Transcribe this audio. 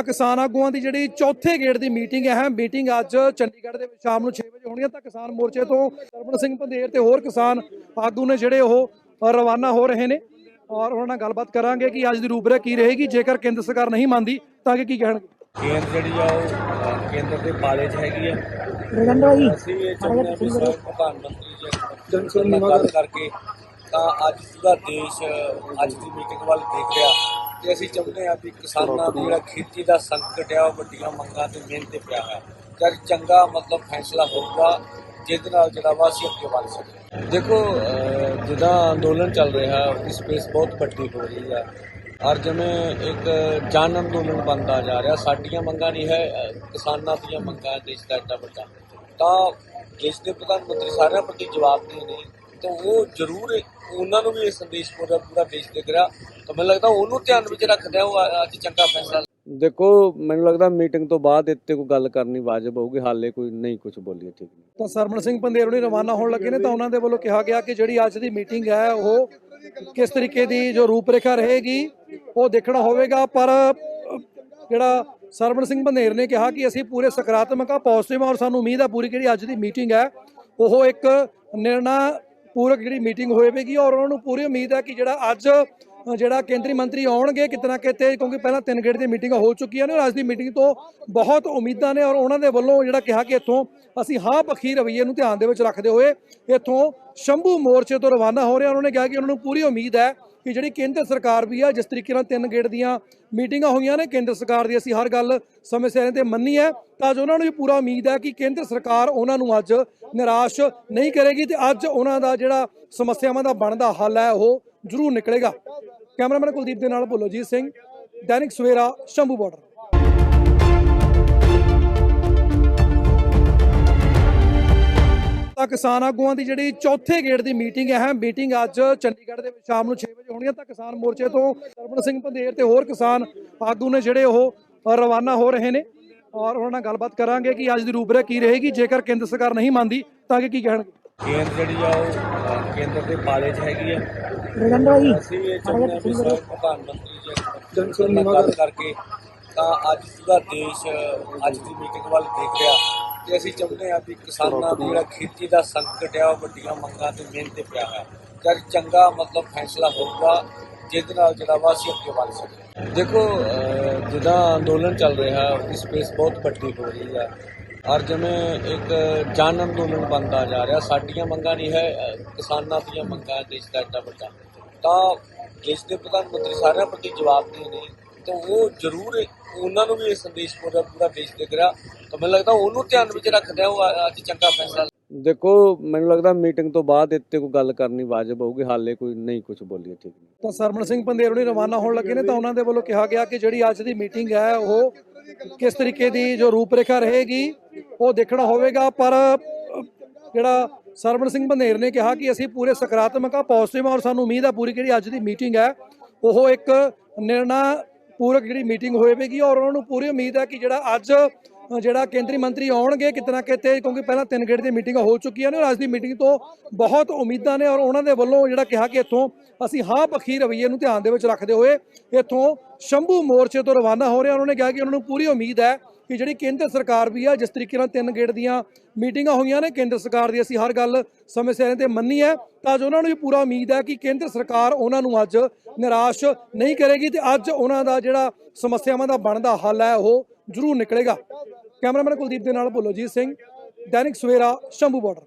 ਤਾਂ ਕਿਸਾਨ ਆਗੂਆਂ ਦੀ ਜਿਹੜੀ ਚੌਥੇ ਗੇੜ ਦੀ ਮੀਟਿੰਗ ਹੈ ਮੀਟਿੰਗ ਅੱਜ ਚੰਡੀਗੜ੍ਹ ਦੇ ਵਿੱਚ ਸ਼ਾਮ ਨੂੰ 6 ਵਜੇ ਹੋਣੀ ਹੈ ਤਾਂ ਕਿਸਾਨ ਮੋਰਚੇ ਤੋਂ ਸਰਵਣ ਸਿੰਘ ਪੰਧੇਰ ਤੇ ਹੋਰ ਕਿਸਾਨ ਆਗੂ ਨੇ ਜਿਹੜੇ ਉਹ ਰਵਾਨਾ ਹੋ ਰਹੇ ਨੇ। ਔਰ ਉਹਨਾਂ ਨਾਲ ਗੱਲਬਾਤ ਕਰਾਂਗੇ ਕਿ ਅੱਜ ਦੀ ਰੂਪਰੇਖਾ ਕੀ ਰਹੇਗੀ ਜੇਕਰ ਕੇਂਦਰ ਸਰਕਾਰ ਨਹੀਂ ਮੰਨਦੀ ਤਾਂ ਕੀ ਕਹਿਣਗੇ? ਕੇਂਦਰ ਜਿਹੜੀ ਆ ਉਹ ਕੇਂਦਰ ਦੇ ਪਾਲੇ 'ਚ ਹੈਗੀ ਆ। ਅਸੀਂ ਇਹ ਚਾਹੁੰਦੇ ਹਾਂ ਪ੍ਰਧਾਨ ਮੰਤਰੀ ਜੀ ਕਰਕੇ ਤਾਂ ਅੱਜ ਦਾ ਦੇਸ਼ ਅੱਜ ਦੀ ਮੀਟਿੰਗ ਵੱਲ ਦੇਖ ਰਿਹਾ। ਤੇ ਅਸੀਂ ਚਾਹੁੰਦੇ ਹਾਂ ਵੀ ਕਿਸਾਨਾਂ ਦੀ ਜਿਹੜਾ ਖੇਤੀ ਦਾ ਸੰਕਟ ਆ ਉਹ ਵੱਡੀਆਂ ਮੰਗਾਂ ਤੇ ਮਿਹਨਤ ਤੇ ਪਿਆ ਹੈ ਜਦ ਚੰਗਾ ਮਤਲਬ ਫੈਸਲਾ ਹੋਊਗਾ ਜਿਹਦੇ ਨਾਲ ਜਿਹੜਾ ਵਾ ਅਸੀਂ ਅੱਗੇ ਵੱਧ ਸਕਦੇ ਦੇਖੋ ਅ, ਜਿੱਦਾਂ ਅੰਦੋਲਨ ਚੱਲ ਰਿਹਾ ਉਹਦੀ ਸਪੇਸ ਬਹੁਤ ਵੱਡੀ ਹੋ ਰਹੀ ਆ। ਔਰ ਜਿਵੇਂ ਇੱਕ ਜਨ ਅੰਦੋਲਨ ਬਣਦਾ ਜਾ ਰਿਹਾ ਸਾਡੀਆਂ ਮੰਗਾਂ ਨਹੀਂ ਹੈ ਕਿਸਾਨਾਂ ਦੀਆਂ ਮੰਗਾਂ ਦੇਸ਼ ਦਾ ਐਡਾ ਵੱਡਾ। ਤਾਂ ਦੇਸ਼ ਦੇ ਪ੍ਰਧਾਨ ਮੰਤਰੀ ਸਾਰਿਆਂ ਪ੍ਰਤੀ ਜਵਾਬ ਦੇ ਨੇ। ਤਾਂ ਉਹ ਜ਼ਰੂਰ ਉਹਨਾਂ ਨੂੰ ਵੀ ਇਹ ਸੰਦੇਸ਼ ਪੂਰਾ ਪੂਰਾ ਦੇਸ਼ ਦੇ ਰਿਹਾ ਤਾਂ ਮੈਨੂੰ ਲੱਗਦਾ ਉਹਨੂੰ ਧਿਆਨ ਵਿੱਚ ਰੱਖਦਾ ਉਹ ਅੱਜ ਚੰਗਾ ਫੈਸਲਾ ਦੇਖੋ ਮੈਨੂੰ ਲੱਗਦਾ ਮੀਟਿੰਗ ਤੋਂ ਬਾਅਦ ਇੱਥੇ ਕੋਈ ਗੱਲ ਕਰਨੀ ਵਾਜਬ ਹੋਊਗੀ ਹਾਲੇ ਕੋਈ ਨਹੀਂ ਕੁਝ ਬੋਲੀਏ ਠੀਕ ਨਹੀਂ। ਤਾਂ ਸਰਵਣ ਸਿੰਘ ਪੰਧੇਰ ਹੁਣੀ ਰਵਾਨਾ ਹੋਣ ਲੱਗੇ ਨੇ ਤਾਂ ਉਹਨਾਂ ਦੇ ਵੱਲੋਂ ਕਿਹਾ ਗਿਆ ਕਿ ਜਿਹੜੀ ਅੱਜ ਦੀ ਮੀਟਿੰਗ ਹੈ ਉਹ ਕਿਸ ਤਰੀਕੇ ਦੀ ਜੋ ਰੂਪਰੇਖਾ ਰਹੇਗੀ ਉਹ ਦੇਖਣਾ ਹੋਵੇਗਾ। ਪਰ ਜਿਹੜਾ ਸਰਵਣ ਸਿੰਘ ਪੰਧੇਰ ਨੇ ਕਿਹਾ ਕਿ ਅਸੀਂ ਪੂਰੇ ਸਕਾਰਾਤਮਕ ਆ ਪੋਜ਼ਿਟਿਵ ਆ ਔਰ ਸਾਨੂੰ ਉਮੀਦ ਆ ਪੂਰੀ ਜਿਹੜੀ ਅੱਜ ਦੀ ਮੀਟਿੰਗ ਹੈ ਉਹ ਇੱਕ ਨਿਰਣਾ ਪੂਰਕ ਜਿਹੜੀ ਮੀਟਿੰਗ ਹੋਵੇਗੀ ਔਰ ਉਹਨਾਂ ਨੂੰ ਪੂਰੀ ਉਮੀਦ ਹੈ ਕਿ ਜਿਹੜਾ ਅੱਜ ਜਿਹੜਾ ਕੇਂਦਰੀ ਮੰਤਰੀ ਆਉਣਗੇ, ਕਿਤਨਾ ਕਿਤੇ ਕਿਉਂਕਿ ਪਹਿਲਾਂ ਤਿੰਨ ਗੇੜ ਦੀਆਂ ਮੀਟਿੰਗਾਂ ਹੋ ਚੁੱਕੀਆਂ ਨੇ ਔਰ ਅੱਜ ਦੀ ਮੀਟਿੰਗ ਤੋਂ ਬਹੁਤ ਉਮੀਦਾਂ ਨੇ ਔਰ ਉਹਨਾਂ ਦੇ ਵੱਲੋਂ ਜਿਹੜਾ ਕਿਹਾ ਕਿ ਇੱਥੋਂ ਅਸੀਂ ਹਾਂ ਪੱਖੀ ਰਵੱਈਏ ਨੂੰ ਧਿਆਨ ਦੇ ਵਿੱਚ ਰੱਖਦੇ ਹੋਏ ਇੱਥੋਂ ਸ਼ੰਭੂ ਮੋਰਚੇ ਤੋਂ ਰਵਾਨਾ ਹੋ ਰਹੇ ਹਾਂ। ਉਹਨਾਂ ਨੇ ਕਿਹਾ ਕਿ ਉਹਨਾਂ ਨੂੰ ਪੂਰੀ ਉਮੀਦ ਹੈ ਕਿ ਜਿਹੜੀ ਕੇਂਦਰ ਸਰਕਾਰ ਵੀ ਆ, ਜਿਸ ਤਰੀਕੇ ਨਾਲ ਤਿੰਨ ਗੇੜ ਦੀਆਂ ਮੀਟਿੰਗਾਂ ਹੋਈਆਂ ਨੇ ਕੇਂਦਰ ਸਰਕਾਰ ਦੀ, ਅਸੀਂ ਹਰ ਗੱਲ ਸਮੇਂ ਸਿਰ ਤੇ ਮੰਨੀ ਹੈ। ਤਾਂ ਅੱਜ ਉਹਨਾਂ ਨੂੰ ਵੀ ਪੂਰਾ ਉਮੀਦ ਹੈ ਕਿ ਕੇਂਦਰ ਸਰਕਾਰ ਉਹਨਾਂ ਨੂੰ ਅੱਜ ਨਿਰਾਸ਼ ਨਹੀਂ ਕਰੇਗੀ ਤੇ ਅੱਜ ਉਹਨਾਂ ਦਾ ਜਿਹੜਾ ਸਮੱਸਿਆਵਾਂ ਦਾ ਬਣਦਾ ਹੱਲ ਹੈ, ਉਹ ਜ਼ਰੂਰ ਨਿਕਲੇਗਾ। ਕੈਮਰਾਮੈਨ ਕੁਲਦੀਪ ਦੇ ਨਾਲ ਭੁੱਲੋਜੀਤ ਸਿੰਘ, ਦੈਨਿਕ ਸਵੇਰਾ, ਸ਼ੰਭੂ ਬਾਰਡਰ। ਕਿਸਾਨ ਆਗੂਆਂ ਦੀ ਜਿਹੜੀ ਚੌਥੇ ਗੇੜ ਦੀ ਮੀਟਿੰਗ ਹੈ ਮੀਟਿੰਗ ਅੱਜ ਚੰਡੀਗੜ੍ਹ ਦੇ ਵਿੱਚ ਸ਼ਾਮ ਨੂੰ 6 ਵਜੇ ਹੋਣੀ ਹੈ ਤਾਂ ਕਿਸਾਨ ਮੋਰਚੇ ਤੋਂ ਸਰਵਣ ਸਿੰਘ ਪੰਧੇਰ ਤੇ ਹੋਰ ਕਿਸਾਨ ਆਗੂ ਨੇ ਜਿਹੜੇ ਉਹ ਰਵਾਨਾ ਹੋ ਰਹੇ ਨੇ। ਔਰ ਉਹਨਾਂ ਨਾਲ ਗੱਲਬਾਤ ਕਰਾਂਗੇ ਕਿ ਅੱਜ ਦੀ ਰੂਪਰੇਖਾ ਕੀ ਰਹੇਗੀ। ਜੇਕਰ ਕੇਂਦਰ ਸਰਕਾਰ ਨਹੀਂ ਮੰਨਦੀ ਤਾਂ ਅੱਗੇ ਕੀ ਕਹਿਣਗੇ? ਕੇਂਦਰ ਜਿਹੜੀ ਆ ਉਹ ਕੇਂਦਰ ਦੇ ਪਾਲੇ 'ਚ ਹੈਗੀ ਆ। ਅਸੀਂ ਇਹ ਚਾਹੁੰਦੇ ਹਾਂ ਵੀ ਸਾਰੇ ਪ੍ਰਧਾਨ ਮੰਤਰੀ ਜੀ ਨਾਲ ਗੱਲ ਕਰਕੇ ਤਾਂ ਅੱਜ ਦਾ ਦੇਸ਼ ਅੱਜ ਦੀ ਮੀਟਿੰਗ ਵੱਲ ਦੇਖ ਰਿਹਾ। ਤੇ ਅਸੀਂ ਚਾਹੁੰਦੇ ਹਾਂ ਵੀ ਕਿਸਾਨਾਂ ਦੀ ਜਿਹੜਾ ਖੇਤੀ ਦਾ ਸੰਕਟ ਆ, ਉਹ ਵੱਡੀਆਂ ਮੰਗਾਂ ਤੇ ਮਿਹਨਤ ਤੇ ਪਿਆ ਹੈ ਜਦ ਚੰਗਾ ਮਤਲਬ ਫੈਸਲਾ ਹੋਊਗਾ, ਜਿਹਦੇ ਨਾਲ ਜਿਹੜਾ ਵਾ ਅਸੀਂ ਅੱਗੇ ਵੱਧ ਸਕਦੇ ਦੇਖੋ ਜਿੱਦਾਂ ਅੰਦੋਲਨ ਚੱਲ ਰਿਹਾ ਉਹਦੀ ਸਪੇਸ ਬਹੁਤ ਵੱਡੀ ਹੋ ਰਹੀ ਹੈ ਔਰ ਜਿਵੇਂ ਇੱਕ ਜਨ ਅੰਦੋਲਨ ਬਣਦਾ ਜਾ ਰਿਹਾ। ਸਾਡੀਆਂ ਮੰਗਾਂ ਨਹੀਂ ਹੈ ਕਿਸਾਨਾਂ ਦੀਆਂ ਮੰਗਾਂ, ਦੇਸ਼ ਦਾ ਏਡਾ ਵੱਡਾ। ਤਾਂ ਦੇਸ਼ ਦੇ ਪ੍ਰਧਾਨ ਮੰਤਰੀ ਸਾਰਿਆਂ ਪ੍ਰਤੀ ਜਵਾਬ ਦੇ ਨੇ ਤਾਂ ਉਹ ਜ਼ਰੂਰ ਉਹਨਾਂ ਨੂੰ ਵੀ ਇਹ ਸੰਦੇਸ਼ ਪੂਰਾ ਪੂਰਾ ਦੇਸ਼ ਦੇ ਰਿਹਾ ਤਾਂ ਮੈਨੂੰ ਲੱਗਦਾ ਉਹਨੂੰ ਧਿਆਨ ਵਿੱਚ ਰੱਖਦਾ ਉਹ ਅੱਜ ਚੰਗਾ ਫੈਸਲਾ ਦੇਖੋ ਮੈਨੂੰ ਲੱਗਦਾ ਮੀਟਿੰਗ ਤੋਂ ਬਾਅਦ ਇੱਥੇ ਕੋਈ ਗੱਲ ਕਰਨੀ ਵਾਜਬ ਹੋਊਗੀ। ਹਾਲੇ ਕੋਈ ਨਹੀਂ ਕੁਝ ਬੋਲੀਏ ਠੀਕ ਨਹੀਂ। ਤਾਂ ਸਰਵਣ ਸਿੰਘ ਪੰਧੇਰ ਹੁਣੀ ਰਵਾਨਾ ਹੋਣ ਲੱਗੇ ਨੇ ਤਾਂ ਉਹਨਾਂ ਦੇ ਵੱਲੋਂ ਕਿਹਾ ਗਿਆ ਕਿ ਜਿਹੜੀ ਅੱਜ ਦੀ ਮੀਟਿੰਗ ਹੈ ਉਹ ਕਿਸ ਤਰੀਕੇ ਦੀ ਜੋ ਰੂਪਰੇਖਾ ਰਹੇਗੀ ਉਹ ਦੇਖਣਾ ਹੋਵੇਗਾ। ਪਰ ਜਿਹੜਾ ਸਰਵਣ ਸਿੰਘ ਪੰਧੇਰ ਨੇ ਕਿਹਾ ਕਿ ਅਸੀਂ ਪੂਰੇ ਸਕਾਰਾਤਮਕ ਆ ਪੋਜ਼ਿਟਿਵ ਆ ਔਰ ਸਾਨੂੰ ਉਮੀਦ ਆ ਪੂਰੀ ਜਿਹੜੀ ਅੱਜ ਦੀ ਮੀਟਿੰਗ ਹੈ ਉਹ ਇੱਕ ਨਿਰਣਾ ਪੂਰਕ ਜਿਹੜੀ ਮੀਟਿੰਗ ਹੋਵੇਗੀ ਔਰ ਉਹਨਾਂ ਨੂੰ ਪੂਰੀ ਉਮੀਦ ਹੈ ਕਿ ਜਿਹੜਾ ਅੱਜ ਜਿਹੜਾ ਕੇਂਦਰੀ ਮੰਤਰੀ ਆਉਣਗੇ, ਕਿਤਨਾ ਕਿਤੇ ਕਿਉਂਕਿ ਪਹਿਲਾਂ ਤਿੰਨ ਗੇੜ ਦੀਆਂ ਮੀਟਿੰਗਾਂ ਹੋ ਚੁੱਕੀਆਂ ਨੇ ਔਰ ਅੱਜ ਦੀ ਮੀਟਿੰਗ ਤੋਂ ਬਹੁਤ ਉਮੀਦਾਂ ਨੇ ਔਰ ਉਹਨਾਂ ਦੇ ਵੱਲੋਂ ਜਿਹੜਾ ਕਿਹਾ ਕਿ ਇੱਥੋਂ ਅਸੀਂ ਹਾਂ ਪੱਖੀ ਰਵੱਈਏ ਨੂੰ ਧਿਆਨ ਦੇ ਵਿੱਚ ਰੱਖਦੇ ਹੋਏ ਇੱਥੋਂ ਸ਼ੰਭੂ ਮੋਰਚੇ ਤੋਂ ਰਵਾਨਾ ਹੋ ਰਹੇ ਹਾਂ। ਉਹਨਾਂ ਨੇ ਕਿਹਾ ਕਿ ਉਹਨਾਂ ਨੂੰ ਪੂਰੀ ਉਮੀਦ ਹੈ ਕਿ ਜਿਹੜੀ ਕੇਂਦਰ ਸਰਕਾਰ ਵੀ ਆ, ਜਿਸ ਤਰੀਕੇ ਨਾਲ ਤਿੰਨ ਗੇੜ ਦੀਆਂ ਮੀਟਿੰਗਾਂ ਹੋਈਆਂ ਨੇ, ਕੇਂਦਰ ਸਰਕਾਰ ਦੀ ਅਸੀਂ ਹਰ ਗੱਲ ਸਮੇਂ ਸਿਰ ਤੇ ਮੰਨੀ ਹੈ। ਤਾਂ ਅੱਜ ਉਹਨਾਂ ਨੂੰ ਵੀ ਪੂਰਾ ਉਮੀਦ ਹੈ ਕਿ ਕੇਂਦਰ ਸਰਕਾਰ ਉਹਨਾਂ ਨੂੰ ਅੱਜ ਨਿਰਾਸ਼ ਨਹੀਂ ਕਰੇਗੀ ਤੇ ਅੱਜ ਉਹਨਾਂ ਦਾ ਜਿਹੜਾ ਸਮੱਸਿਆਵਾਂ ਦਾ ਬਣਦਾ ਹੱਲ ਹੈ, ਉਹ ਜ਼ਰੂਰ ਨਿਕਲੇਗਾ। ਕੈਮਰਾਮੈਨ ਕੁਲਦੀਪ ਦੇ ਨਾਲ ਭੁੱਲੋਜੀਤ ਸਿੰਘ, ਦੈਨਿਕ ਸਵੇਰਾ, ਸ਼ੰਭੂ ਬਾਰਡਰ।